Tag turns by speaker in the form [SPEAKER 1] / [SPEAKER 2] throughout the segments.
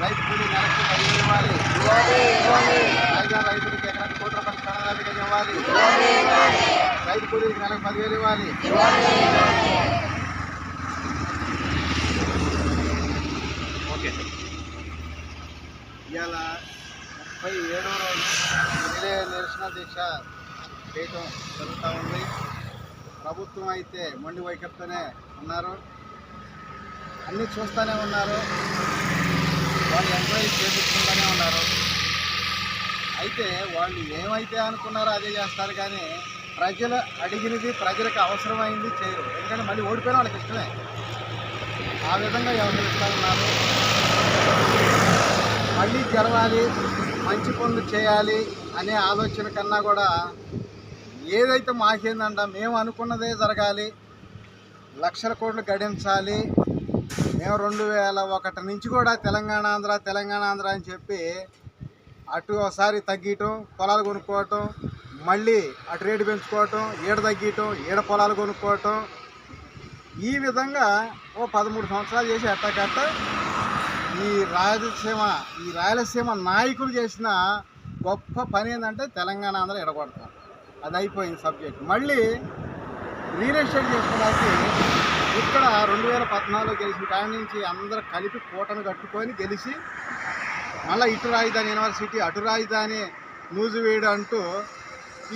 [SPEAKER 1] రైతు నెలకు ఇవ్వాలి.
[SPEAKER 2] రైతులకు నెలకు ఓకే.
[SPEAKER 1] ఇవాళ ముప్పై ఏడో రోజు నిలే నిరసన దీక్ష చేయటం జరుగుతూ ఉంది. ప్రభుత్వం అయితే మొండి వైఖరితోనే ఉన్నారు. అన్నీ చూస్తూనే ఉన్నారు. వాళ్ళు ఎంక్వైరీ చేపించుకుంటూనే ఉన్నారు. అయితే వాళ్ళు ఏమైతే అనుకున్నారో అదే చేస్తారు కానీ ప్రజలు అడిగినది ప్రజలకు అవసరమైంది చేయరు. ఎందుకంటే మళ్ళీ ఓడిపోయిన వాళ్ళకి ఇష్టమే. ఆ విధంగా వ్యవహరిస్తూ ఉన్నారు? మళ్ళీ జరవాలి మంచి పనులు చేయాలి అనే ఆలోచన కన్నా కూడా ఏదైతే మాకేందంట మేము అనుకున్నదే జరగాలి లక్షల కోట్లు గడించాలి మేము రెండు వేల ఒకటి నుంచి కూడా తెలంగాణ ఆంధ్ర తెలంగాణ ఆంధ్ర అని చెప్పి అటు ఒకసారి తగ్గియటం పొలాలు కొనుక్కోవటం మళ్ళీ అటు రేటు పెంచుకోవటం ఈడ తగ్గియటం ఈడ పొలాలు కొనుక్కోవటం. ఈ విధంగా ఓ పదమూడు సంవత్సరాలు చేసి ఎట్టకట్ట ఈ రాయలసీమ ఈ రాయలసీమ నాయకులు చేసిన గొప్ప పని ఏంటంటే తెలంగాణ ఆంధ్ర ఎడగొడతాం. అది అయిపోయింది సబ్జెక్ట్. మళ్ళీ రియల్ ఎస్టేట్ చేసుకోవడానికి ఇక్కడ రెండు వేల పద్నాలుగు గెలిచిన కాడ నుంచి అందరూ కలిపి కూటమి కట్టుకొని గెలిచి మళ్ళీ ఇటు రాజధాని యూనివర్సిటీ అటు రాజధాని నూజివీడు అంటూ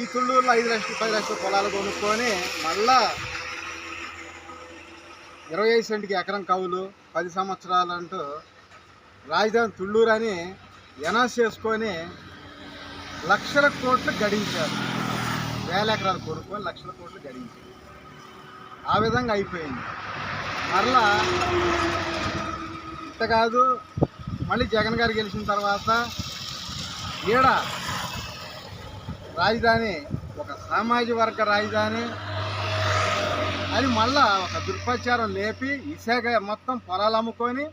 [SPEAKER 1] ఈ తుళ్ళూరులో ఐదు లక్షలు పది లక్షల పొలాలు కొనుక్కొని మళ్ళా ఇరవై ఐదు సెంట్కి ఎకరం కవులు పది సంవత్సరాలు అంటూ రాజధాని తుళ్ళూరు అని ఎనౌన్స్ చేసుకొని లక్షల కోట్లు గడించారు. వేల ఎకరాలు కొనుక్కొని లక్షల కోట్లు గడించారు. ఆ విధంగా అయిపోయింది. మరలా ఇంత కాదు మళ్ళీ జగన్ గారు గెలిచిన తర్వాత ఈడ రాజధాని ఒక సామాజిక వర్గ రాజధాని. అని మళ్ళా ఒక దుర్ప్రచారం లేపి విశాఖ మొత్తం పొలాలు అమ్ముకొని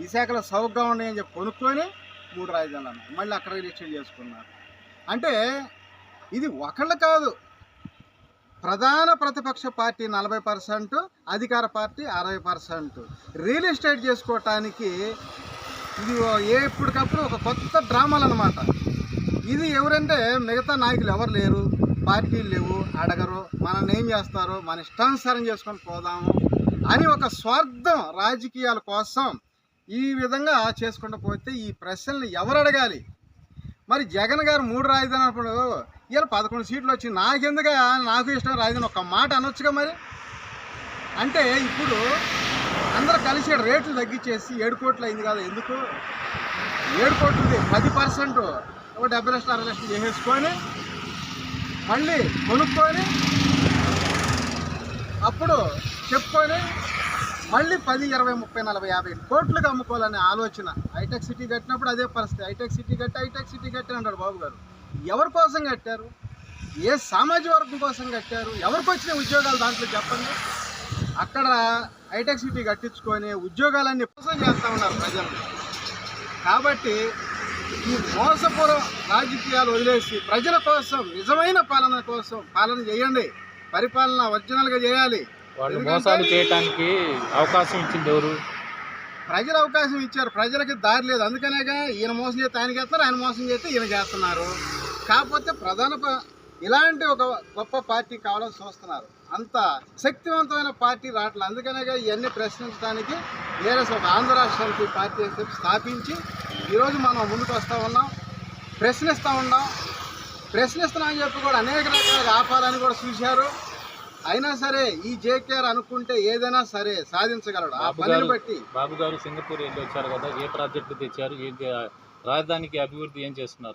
[SPEAKER 1] విశాఖలో సౌకగా ఉన్నాయని చెప్పి కొనుక్కొని మూడు రాజధానులు మళ్ళీ అక్కడ రిజిస్టర్ చేసుకున్నారు. అంటే ఇది ఒకళ్ళు కాదు ప్రధాన ప్రతిపక్ష పార్టీ నలభై పర్సెంట్ అధికార పార్టీ అరవై పర్సెంట్. రియల్ ఎస్టేట్ చేసుకోవటానికి ఇది ఓ- ఎప్పటికప్పుడు ఒక కొత్త డ్రామాలు అనమాట ఇది ఎవరంటే మిగతా నాయకులు ఎవరు లేరు పార్టీలు లేవు అడగరు మనల్ని ఏం చేస్తారు మన ఇష్టానుసారం చేసుకొని పోదాము అని ఒక స్వార్థం రాజకీయాల కోసం ఈ విధంగా చేసుకుంటూ పోతే ఈ ప్రశ్నలు ఎవరు అడగాలి? మరి జగన్ గారు మూడు రాజధాని అప్పుడు ఇలా పదకొండు సీట్లు వచ్చి నాకెందుగా నాకు ఇష్టం రాదని ఒక మాట అనొచ్చుగా మరి? అంటే ఇప్పుడు అందరూ కలిసి రేట్లు తగ్గించేసి ఏడు కోట్లు అయింది కదా ఎందుకు? ఏడు కోట్లుంది పది పర్సెంట్. ఒక డెబ్బై లక్షలు అరవై లక్షలు చేసేసుకొని మళ్ళీ కొనుక్కొని అప్పుడు చెప్పుకొని మళ్ళీ పది ఇరవై ముప్పై నలభై యాభై కోట్లకు అమ్ముకోవాలనే ఆలోచన. హైటెక్ సిటీ కట్టినప్పుడు అదే పరిస్థితి. హైటెక్ సిటీ కట్టి హైటెక్ సిటీ కట్టి అంటాడు బాబు గారు. ఎవరి కోసం కట్టారు? ఏ సామాజిక వర్గం కోసం కట్టారు? ఎవరికి వచ్చిన ఉద్యోగాలు దాంట్లో చెప్పండి. అక్కడ హైటెక్ సిటీ కట్టించుకొని ఉద్యోగాలన్నీ మోసం చేస్తూ ఉన్నారు ప్రజలు. కాబట్టి ఈ మోసపూర రాజకీయాలు వదిలేసి ప్రజల కోసం నిజమైన పాలన కోసం పాలన చేయండి. పరిపాలన ఒరిజినల్గా చేయాలి.
[SPEAKER 2] వాళ్ళు మోసాలు చేయటానికి అవకాశం ఇచ్చింది ఎవరు?
[SPEAKER 1] ప్రజలు అవకాశం ఇచ్చారు. ప్రజలకి దారి లేదు. అందుకనేగా ఈయన మోసం చేస్తే ఆయన చేస్తున్నారు ఆయన మోసం చేస్తే ఈయన చేస్తున్నారు. కాకపోతే ప్రధాన ఇలాంటి ఒక గొప్ప పార్టీ కావాలని చూస్తున్నారు. అంత శక్తివంతమైన పార్టీ రావట్లేదు అందుకనేగా ఇవన్నీ ప్రశ్నించడానికి వేరే ఒక ఆంధ్ర రాష్ట్రానికి పార్టీ అని చెప్పి స్థాపించి ఈరోజు మనం ముందుకు వస్తూ ఉన్నాం. ప్రశ్నిస్తూ ఉన్నాం. ప్రశ్నిస్తున్నామని చెప్పి కూడా అనేక రకాలుగా ఆపాలని కూడా చూశారు. అయినా సరే ఈ జేకేఆర్ అనుకుంటే ఏదైనా సరే సాధించగలడు. ఆ పనిని బట్టి
[SPEAKER 2] బాబు గారు సింగపూర్ వెళ్ళి వచ్చారు కదా ఏ ప్రాజెక్టు తెచ్చారు రాజధానికి అభివృద్ధి ఏం చేస్తున్నారు?